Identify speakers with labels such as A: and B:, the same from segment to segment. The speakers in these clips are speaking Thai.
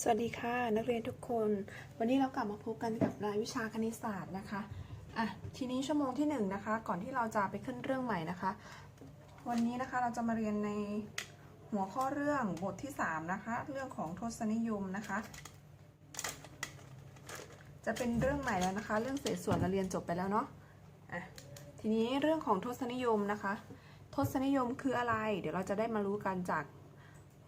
A: สวัสดีค่ะ นักเรียนทุกคน วันนี้เรากลับมาพบกันกับรายวิชาคณิตศาสตร์นะคะอะทีนี้ชั่วโมงที่1นงนะคะ ก่อนที่เราจะไปขึ้นเรื่องใหม่นะคะ วันนี้นะคะเราจะมาเรียนในหัวข้อเรื่องบทที่ 3 นะคะ เรื่องของทศนิยมนะคะ จะเป็นเรื่องใหม่แล้วนะคะ เรื่องเศษส่วนเราเรียนจบไปแล้วเนาะอะทีนี้เรื่องของทศนิยมนะคะ ทศนิยมคืออะไร เดี๋ยวเราจะได้มารู้กันจาก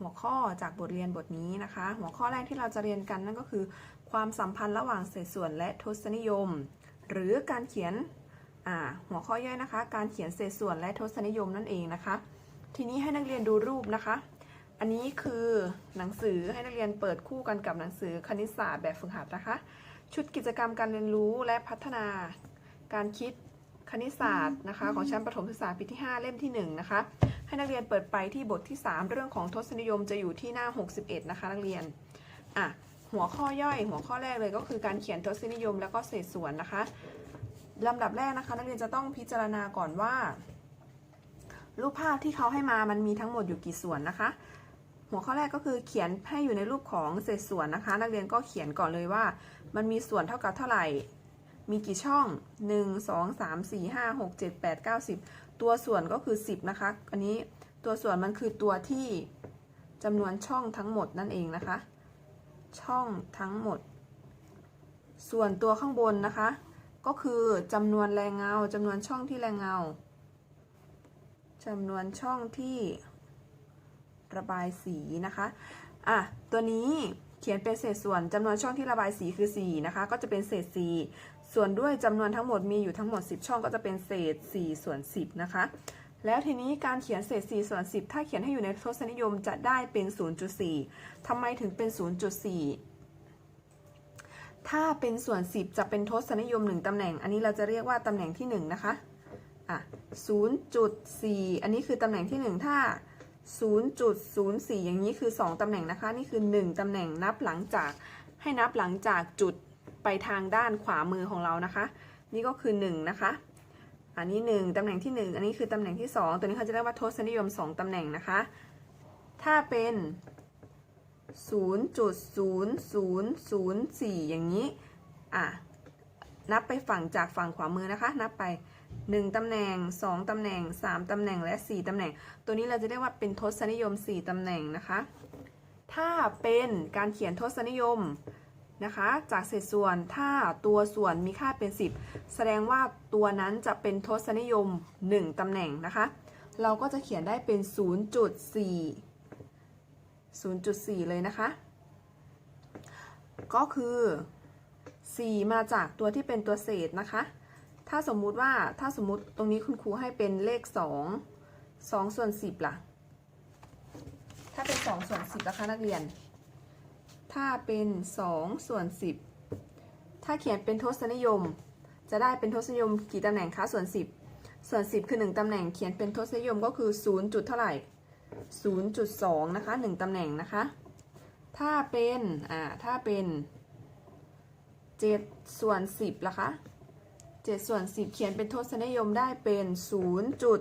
A: หัวข้อจากบทเรียนบทนี้นะคะ หัวข้อแรกที่เราจะเรียนกันนั่นก็คือ ความสัมพันธ์ระหว่างเศษส่วนและทศนิยม หรือการเขียนหัวข้อย่อยนะคะ การเขียนเศษส่วนและทศนิยมนั่นเองนะคะ ทีนี้ให้นักเรียนดูรูปนะคะ อันนี้คือหนังสือให้นักเรียนเปิดคู่กันกับหนังสือคณิตศาสตร์แบบฝึกหัดนะคะ ชุดกิจกรรมการเรียนรู้และพัฒนา การคิดคณิตศาสตร์นะคะ ของชั้นประถมศึกษาปีที่ 5 เล่มที่ 1 นะคะ ให้นักเรียนเปิดไปที่บทที่ 3 เรื่องของทศนิยมจะอยู่ที่หน้า 61 นะคะนักเรียนอะหัวข้อย่อยหัวข้อแรกเลยก็คือการเขียนทศนิยมแล้วก็เศษส่วนนะคะลำดับแรกนะคะ นักเรียนจะต้องพิจารณาก่อนว่า รูปภาพที่เขาให้มามันมีทั้งหมดอยู่กี่ส่วนนะคะ หัวข้อแรกก็คือเขียนให้อยู่ในรูปของเศษส่วนนะคะ นักเรียนก็เขียนก่อนเลยว่า มันมีส่วนเท่ากับเท่าไหร่ มีกี่ช่อง 1 2 3 4 5 6 7 8 9 10 ตัวส่วนก็คือ 10 นะคะ อันนี้ตัวส่วนมันคือตัวที่จำนวนช่องทั้งหมดนั่นเองนะคะ ช่องทั้งหมด ส่วนตัวข้างบนนะคะ ก็คือจำนวนแรงเงาจำนวนช่องที่แรงเงาจำนวนช่องที่ระบายสีนะคะอะตัวนี้เขียนเป็นเศษส่วนจำนวนช่องที่ระบายสีคือ 4 นะคะ ก็จะเป็นเศษ 4 ส่วนด้วยจำนวนทั้งหมดมีอยู่ทั้งหมด 10 ช่องก็จะเป็นเศษ4ส่วน10นะคะแล้วทีนี้การเขียนเศษ4ส่วน10 ถ้าเขียนให้อยู่ในทศนิยมจะได้เป็น 0.4ทำไมถึงเป็น 0.4 ถ้าเป็นส่วน 10 จะเป็นทศนิยม 1 ตำแหน่ง อันนี้เราจะเรียกว่าตำแหน่งที่ 1 นะคะ อะ 0.4 อันนี้คือตำแหน่งที่ 1 ถ้า 0.04 อย่างนี้คือ 2 ตำแหน่งนะคะ นี่คือ 1 ตำแหน่งนับหลังจากให้นับหลังจากจุด ไปทางด้านขวามือของเรานะคะ นี่ก็คือ1นะคะ อันนี้ 1ตำแหน่งที่ 1 อันนี้คือตำแหน่งที่ 2 ตัวนี้เขาจะเรียกว่าทศนิยม 2ตำแหน่งนะคะ ถ้าเป็น 0.0004 อย่างนี้อะนับไปฝั่งจากฝั่งขวามือนะคะ นับไป 1ตำแหน่ง 2ตำแหน่ง 3ตำแหน่งและ 4ตำแหน่ง ตัวนี้เราจะเรียกว่าเป็นทศนิยม 4ตำแหน่งนะคะ ถ้าเป็นการเขียนทศนิยม นะคะ จากเศษส่วนถ้าตัวส่วนมีค่าเป็น 10 แสดงว่าตัวนั้นจะเป็นทศนิยม 1 ตำแหน่งนะคะ เราก็จะเขียนได้เป็น 0.4 0.4 เลยนะคะ ก็คือ 4 มาจากตัวที่เป็นตัวเศษนะคะ ถ้าสมมุติว่าถ้าสมมุติตรงนี้คุณครูให้เป็นเลข 2 2 ส่วน 10 ล่ะ ถ้าเป็น 2 ส่วน 10 นะคะนักเรียน ถ้าเป็น2ส่วน10 ถ้าเขียนเป็นทศนิยม จะได้เป็นทศนิยมกี่ตำแหน่งคะส่วน 10 ส่วน 10 คือ 1ตำแหน่งเขียนเป็นทศนิยมก็คือ0จุดเท่าไหร่0.2นะคะ1ตำแหน่งนะคะ ถ้าเป็นอ่าถ้าเป็น7ส่วน10ล่ะคะ7ส่วน10 เขียนเป็นทศนิยมได้เป็น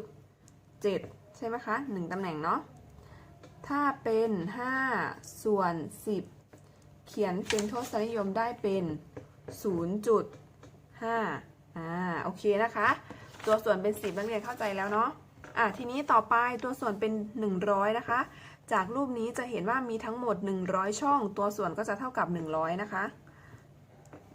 A: 0.7 ใช่ไหมคะ 1ตำแหน่งเนาะถ้าเป็น 5 ส่วน 10 เขียนเป็นทศนิยมได้เป็น 0.5อ่าโอเคนะคะ ตัวส่วนเป็น10นักเรียนเข้าใจแล้วเนาะอะทีนี้ต่อไปตัวส่วนเป็น 100 นะคะ จากรูปนี้จะเห็นว่ามีทั้งหมด 100 ช่อง ตัวส่วนก็จะเท่ากับ 100 นะคะ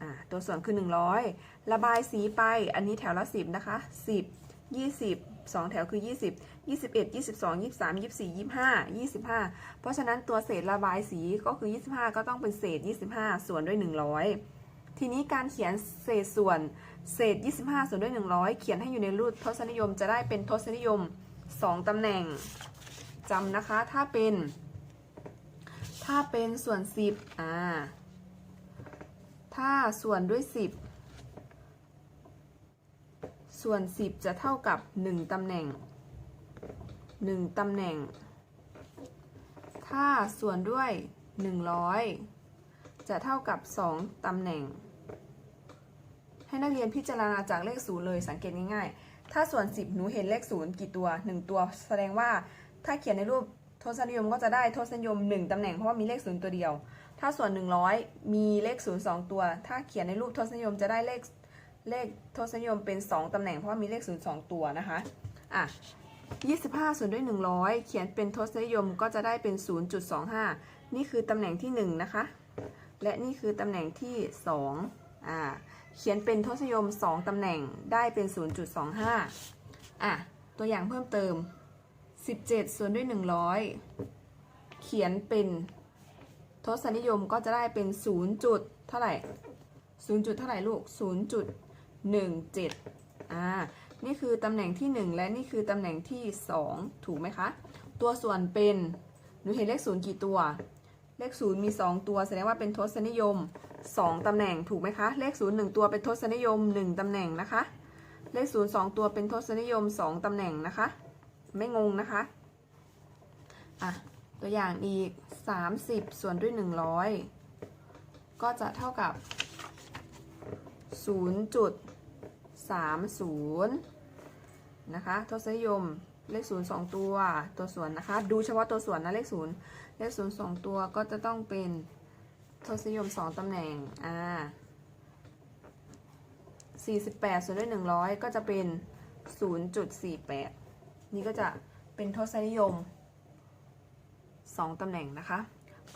A: อ่าตัวส่วนคือ 100 ระบายสีไปอันนี้แถวละ 10 นะคะ 10 20 2แถวคือ20 21 22 23 24 25 25เพราะฉะนั้นตัวเศษระบายสีก็คือ25ก็ต้องเป็นเศษ25ส่วนด้วย100ทีนี้การเขียนเศษส่วนเศษ 25 ส่วนด้วย 100 เขียนให้อยู่ในรูปทศนิยมจะได้เป็นทศนิยม 2 ตำแหน่งจำนะคะ ถ้าเป็น ถ้าเป็นส่วน 10 อ่า ถ้าส่วนด้วย 10 ส่วน 10 จะเท่ากับ 1ตำแหน่ง 1ตำแหน่ง ถ้าส่วนด้วย 100 จะเท่ากับ 2ตำแหน่ง ให้นักเรียนพิจารณาจากเลขศูนย์เลยสังเกตง่ายๆ ถ้าส่วน 10 หนูเห็นเลขศูนย์กี่ตัว 1 ตัวแสดงว่าถ้าเขียนในรูปทศนิยมก็จะได้ทศนิยม 1ตำแหน่งเพราะว่ามีเลขศูนย์ตัวเดียว ถ้าส่วน 100 มีเลขศูนย์สองตัว ถ้าเขียนในรูปทศนิยมจะได้เลข เลขทศนิยมเป็น 2 ตำแหน่งเพราะมีเลขศูนย์สองตัวนะคะ อะ 25ส่วนด้วย 100 เขียนเป็นทศนิยมก็จะได้เป็น 0.25 นี่คือตำแหน่งที่ 1 นะคะ และนี่คือตำแหน่งที่ 2 อ่า เขียนเป็นทศนิยม 2 ตำแหน่งได้เป็น 0.25 อะ ตัวอย่างเพิ่มเติม 17 ส่วนด้วย 100 เขียนเป็นทศนิยมก็จะได้เป็น 0 จุดเท่าไหร่ 0 จุดเท่าไหร่ลูก 1 7อ่านี่คือตำแหน่งที่ 1 และนี่คือตำแหน่งที่ 2 ถูกไหมคะ ตัวส่วนเป็นหนูเห็นเลข0กี่ตัว เลข0มี 2 ตัว แสดงว่าเป็นทศนิยม 2ตำแหน่งถูกไหมคะ เลข0 1ตัวเป็นทศนิยม 1ตำแหน่งนะคะ เลข0 2ตัวเป็นทศนิยม 2ตำแหน่งนะคะ ไม่งงนะคะอะตัวอย่างอีก 30 ส่วนด้วย 100 ก็จะเท่ากับ 30 นะคะทศนิยมเลข0 2ตัวตัวส่วนนะคะ ดูเฉพาะตัวส่วนนะเลข0เลข0 2ตัวก็จะต้องเป็นทศนิยม2ตำแหน่งอ่า48ส่วนด้วย100ก็จะเป็น0.48นี่ก็จะเป็นทศนิยม2ตำแหน่งนะคะ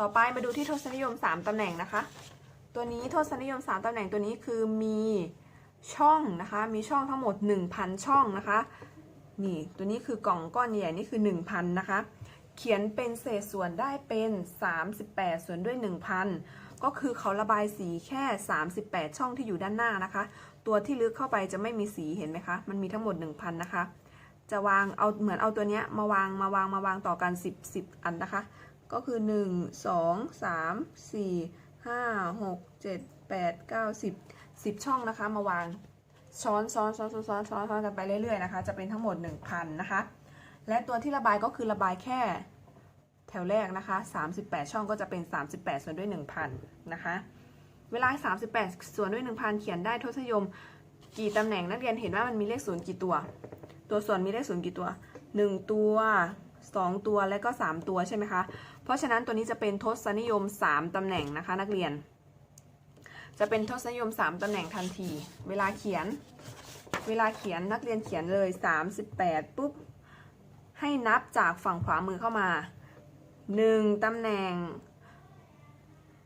A: ต่อไปมาดูที่ทศนิยม3ตำแหน่งนะคะ ตัวนี้ทศนิยม3ตำแหน่งตัวนี้คือมี ช่องนะคะ มีช่องทั้งหมด 1,000 ช่องนะคะ นี่ตัวนี้คือกล่องก้อนใหญ่นี่คือ 1,000 นะคะ เขียนเป็นเศษส่วนได้เป็น 38 ส่วนด้วย 1,000 ก็คือเขาระบายสีแค่ 38 ช่องที่อยู่ด้านหน้านะคะ ตัวที่ลึกเข้าไปจะไม่มีสีเห็นไหมคะ มันมีทั้งหมด 1,000 นะคะ จะวางเอาเหมือนเอาตัวเนี้ยมาวางมาวางมาวางต่อกัน 10 10 อันนะคะ ก็คือ 1 2 3 4 5 6 7 8 9 10 10ช่องนะคะ มาวางซ้อนซ้อนซ้อนซ้อนซ้อนซ้อนซ้อนกันไปเรื่อยๆนะคะ จะเป็นทั้งหมด1,000นนะคะ และตัวที่ระบายก็คือระบายแค่แถวแรกนะคะ38ช่องก็จะเป็น38ส่วนด้วย1,000นนะคะ เวลา38ส่วนด้วย1,000เขียนได้ทศนิยมกี่ตำแหน่งนักเรียนเห็นว่ามันมีเลขศูนย์กี่ตัว ตัวส่วนมีเลขศูนย์กี่ตัว1ตัว2ตัวและก็3ตัวใช่ไหมคะ เพราะฉะนั้นตัวนี้จะเป็นทศนิยม3ตำแหน่งนะคะ นักเรียน จะเป็นทศนิยม 3 ตำแหน่งทันที เวลาเขียน เวลาเขียนนักเรียนเขียนเลย 38 ปุ๊บ ให้นับจากฝั่งขวามือเข้ามา 1 ตำแหน่ง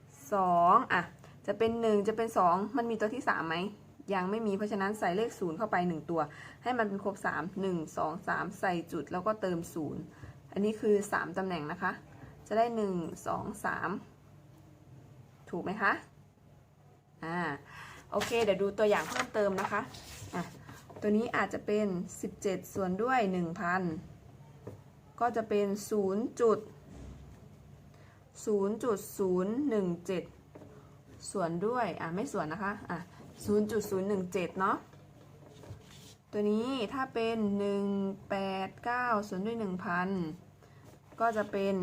A: 2 อะ จะเป็น 1 จะเป็น 2 มันมีตัวที่ 3 ไหม ยังไม่มีเพราะฉะนั้นใส่เลข 0 เข้าไป 1 ตัว ให้มันเป็นครบ 3 1 2 3 ใส่จุดแล้วก็เติม 0 อันนี้คือ 3 ตำแหน่งนะคะ จะได้ 1 2 3 ถูกไหมคะ โอเค เดี๋ยวดูตัวอย่างเพิ่มเติมนะคะอะตัวนี้อาจจะเป็น 17 ส่วนด้วย 1,000 ก็จะเป็น 0 จุด0.017 ส่วนด้วย อะ ไม่ส่วนนะคะ อะ0.017 เนาะ ตัวนี้ถ้าเป็น 189 ส่วนด้วย 1,000 ก็จะเป็น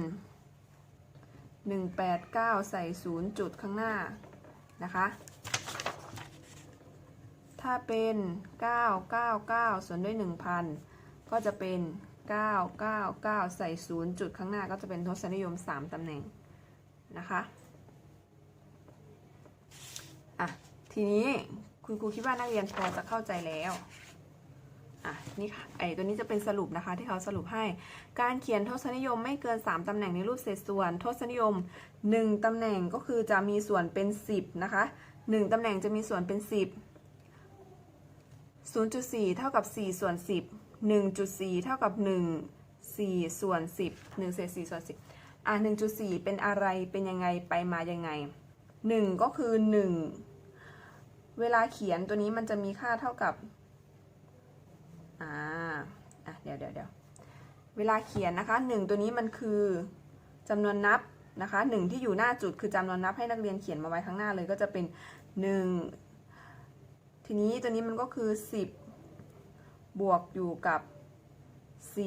A: 189 ใส่ 0 จุดข้างหน้านะคะ ถ้าเป็น 999 ส่วนด้วย 1,000 ก็จะเป็น 999 ใส่0จุดข้างหน้าก็จะเป็นทศนิยม 3 ตำแหน่งนะคะอะทีนี้คุณครูคิดว่านักเรียนพอจะเข้าใจแล้วอะนี่ค่ะไอตัวนี้จะเป็นสรุปนะคะที่เขาสรุปให้ การเขียนทศนิยมไม่เกิน 3 ตำแหน่งในรูปเศษส่วน ทศนิยม 1 ตำแหน่งก็คือจะมีส่วนเป็น 10 นะคะ 1 ตำแหน่งจะมีส่วนเป็น 10 0.4 เท่ากับ 4 ส่วน 10 1.4 เท่ากับ 1 4 ส่วน 10 1เศษ4ส่วน 10 อะ 1.4 เป็นอะไรเป็นยังไงไปมายังไง 1 ก็คือ 1 เวลาเขียนตัวนี้มันจะมีค่าเท่ากับ อ่า อะ เดี๋ยวเดี๋ยวเดี๋ยวเวลาเขียนนะคะ 1 ตัวนี้มันคือจำนวนนับนะคะ 1 ที่อยู่หน้าจุดคือจำนวนนับให้นักเรียนเขียนมาไว้ข้างหน้าเลยก็จะเป็น 1 ทีนี้ตัวนี้มันก็คือ 10 บวกอยู่กับ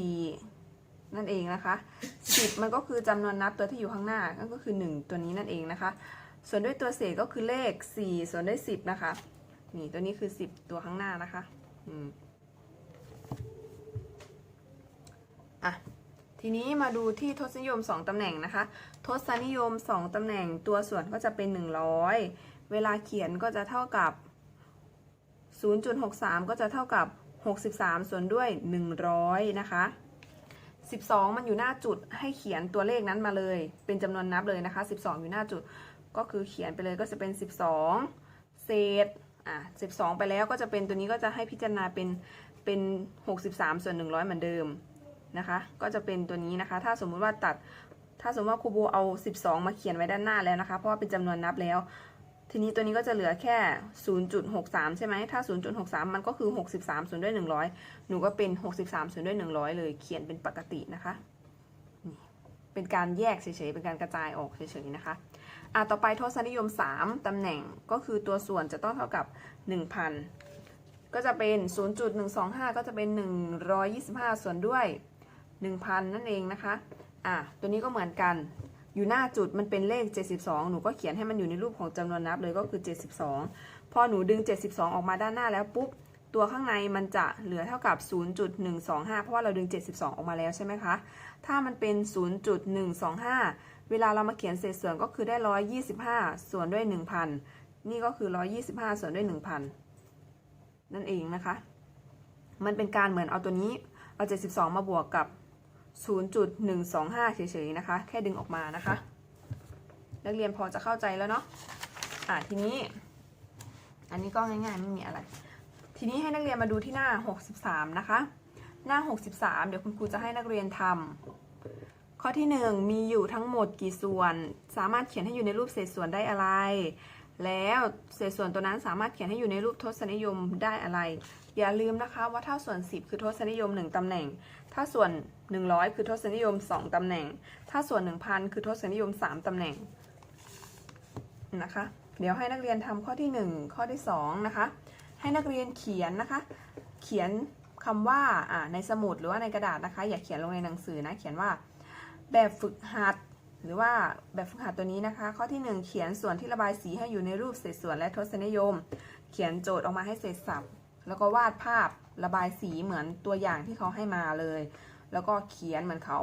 A: 4 นั่นเองนะคะ 10 มันก็คือจำนวนนับตัวที่อยู่ข้างหน้านั่นก็คือ 1 ตัวนี้นั่นเองนะคะ ส่วนด้วยตัวเศษก็คือเลข 4 ส่วนด้วย 10 นะคะ นี่ตัวนี้คือ 10 ตัวข้างหน้านะคะอืมอะทีนี้มาดูที่ทศนิยม 2ตำแหน่งนะคะ ทศนิยม 2ตำแหน่งตัวส่วนก็จะเป็น 100 เวลาเขียนก็จะเท่ากับ 0.63 ก็จะเท่ากับ 63 ส่วนด้วย 100 นะคะ 12 มันอยู่หน้าจุดให้เขียนตัวเลขนั้นมาเลย เป็นจำนวนนับเลยนะคะ 12 อยู่หน้าจุด ก็คือเขียนไปเลยก็จะเป็น 12 เศษ อะ 12 ไปแล้วก็จะเป็นตัวนี้ก็จะให้พิจารณาเป็นเป็น 63 ส่วน 100 เหมือนเดิมนะคะ ก็จะเป็นตัวนี้นะคะ ถ้าสมมุติว่าตัด ถ้าสมมติว่าครูโบเอา 12 มาเขียนไว้ด้านหน้าแล้วนะคะ เพราะว่าเป็นจำนวนนับแล้ว ทีนี้ตัวนี้ก็จะเหลือแค่ 0.63 ใช่ไหม ถ้า 0.63 มันก็คือ 63ส่วนด้วย 100 หนูก็เป็น 63ส่วนด้วย 100 เลยเขียนเป็นปกตินะคะนี่เป็นการแยกเฉยๆ เป็นการกระจายออกเฉยๆนะคะอะต่อไปทศนิยม 3 ตำแหน่งก็คือตัวส่วนจะต้องเท่ากับ 1,000 ก็จะเป็น 0.125 ก็จะเป็น 125 ส่วนด้วย 1,000 นั่นเองนะคะอะตัวนี้ก็เหมือนกัน อยู่หน้าจุดมันเป็นเลข 72 หนูก็เขียนให้มันอยู่ในรูปของจำนวนนับเลยก็คือ 72 พอหนูดึง 72 ออกมาด้านหน้าแล้วปุ๊บตัวข้างในมันจะเหลือเท่ากับ 0.125 เพราะว่าเราดึง 72 ออกมาแล้วใช่ไหมคะ ถ้ามันเป็น 0.125 เวลาเรามาเขียนเศษส่วนก็คือได้ 125 ส่วนด้วย 1,000 นี่ก็คือ 125 ส่วนด้วย 1,000 นั่นเองนะคะ มันเป็นการเหมือนเอาตัวนี้ เอา 72 มาบวกกับ 0.125 เฉยๆนะคะ แค่ดึงออกมานะคะ นักเรียนพอจะเข้าใจแล้วเนาะอะทีนี้ อันนี้ก็ง่ายๆไม่มีอะไร ทีนี้ให้นักเรียนมาดูที่หน้า 63 นะคะ หน้า 63 เดี๋ยวคุณครูจะให้นักเรียนทำข้อที่ 1 มีอยู่ทั้งหมดกี่ส่วน สามารถเขียนให้อยู่ในรูปเศษส่วนได้อะไร แล้วเศษส่วนตัวนั้นสามารถเขียนให้อยู่ในรูปทศนิยมได้อะไร อย่าลืมนะคะว่าถ้าส่วน 10 คือทศนิยม 1ตำแหน่ง ถ้าส่วน 100 คือทศนิยม 2ตำแหน่ง ถ้าส่วน 1,000 คือทศนิยม 3ตำแหน่งนะคะ เดี๋ยวให้นักเรียนทำข้อที่ 1 ข้อที่ 2 นะคะ ให้นักเรียนเขียนนะคะ เขียนคำว่าอ่าในสมุดหรือว่าในกระดาษนะคะ อย่าเขียนลงในหนังสือนะ เขียนว่าแบบฝึกหัด หรือว่าแบบฝึกหัดตัวนี้นะคะ ข้อที่ 1 เขียนส่วนที่ระบายสีให้อยู่ในรูปเศษส่วนและทศนิยม เขียนโจทย์ออกมาให้เสร็จสับแล้วก็วาดภาพระบายสีเหมือนตัวอย่างที่เขาให้มาเลย แล้วก็เขียนเหมือนเขา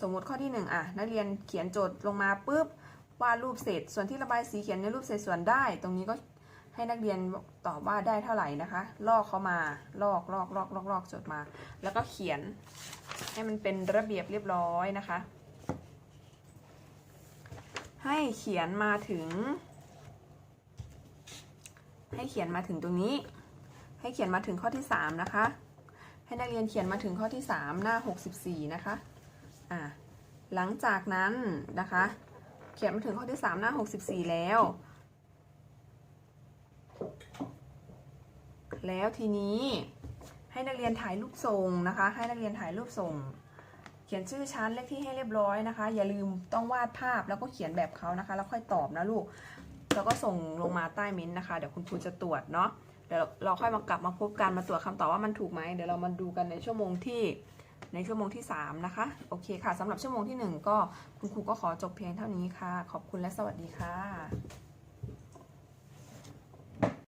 A: สมมุติข้อที่1อะนักเรียนเขียนโจทย์ลงมาปุ๊บวาดรูปเศษส่วนที่ระบายสีเขียนในรูปเศษส่วนได้ ตรงนี้ก็ให้นักเรียนตอบว่าได้เท่าไหร่นะคะ ลอกเขามาลอกลอกลอกลอกลอกจดมา แล้วก็เขียนให้มันเป็นระเบียบเรียบร้อยนะคะ เขียนมาถึง ให้เขียนมาถึงตรงนี้ ให้เขียนมาถึงข้อที่ 3 นะคะ ให้นักเรียนเขียนมาถึงข้อที่ 3 หน้า 64 นะคะอ่าหลังจากนั้นนะคะ เขียนมาถึงข้อที่ 3 หน้า 64 แล้ว แล้วทีนี้ให้นักเรียนถ่ายรูปทรงนะคะ ให้นักเรียนถ่ายรูปทรง เขียนชื่อชั้นเลขที่ให้เรียบร้อยนะคะ อย่าลืมต้องวาดภาพแล้วก็เขียนแบบเขานะคะ แล้วค่อยตอบนะลูก แล้วก็ส่งลงมาใต้มิ้นท์นะคะ เดี๋ยวคุณครูจะตรวจเนาะ เดี๋ยวเราค่อยมากลับมาพบกันมาตรวจคำตอบว่ามันถูกไหม เดี๋ยวเรามาดูกันในชั่วโมงที่ในชั่วโมงที่ 3 นะคะ โอเคค่ะสำหรับชั่วโมงที่ 1 ก็คุณครูก็ขอจบเพียงเท่านี้ค่ะ ขอบคุณและสวัสดีค่ะ